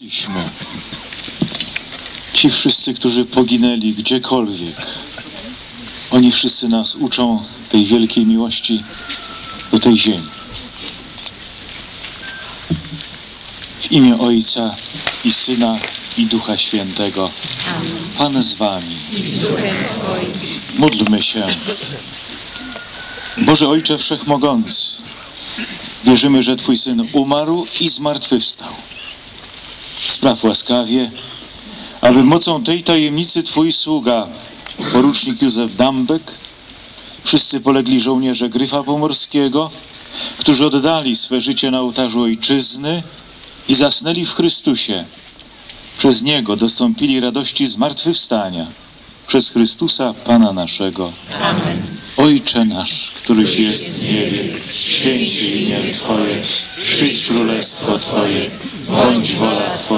Byliśmy. Ci wszyscy, którzy poginęli gdziekolwiek, oni wszyscy nas uczą tej wielkiej miłości do tej ziemi. W imię Ojca i Syna i Ducha Świętego. Pan z wami. Módlmy się. Boże Ojcze Wszechmogący, wierzymy, że Twój Syn umarł i zmartwychwstał. Spraw łaskawie, aby mocą tej tajemnicy Twój sługa, porucznik Józef Dambek, wszyscy polegli żołnierze Gryfa Pomorskiego, którzy oddali swe życie na ołtarzu Ojczyzny i zasnęli w Chrystusie, przez Niego dostąpili radości zmartwychwstania, przez Chrystusa Pana naszego. Amen. Ojcze nasz, któryś jest w niebie, święć imię Twoje, przyjdź królestwo Twoje, bądź wola Twoja,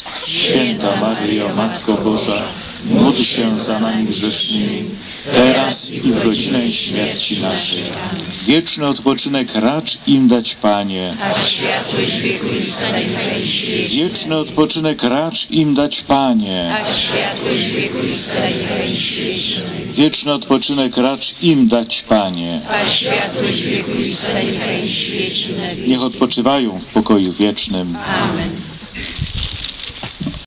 Święta Maryjo, Matko Boża, módl się za nami grzesznymi, teraz i w godzinę śmierci naszej. Wieczny odpoczynek racz im dać, Panie. Świeci. Wieczny odpoczynek racz im dać, Panie. Świeci. Wieczny odpoczynek racz im dać, Panie. Wieki. Niech odpoczywają w pokoju wiecznym. Amen.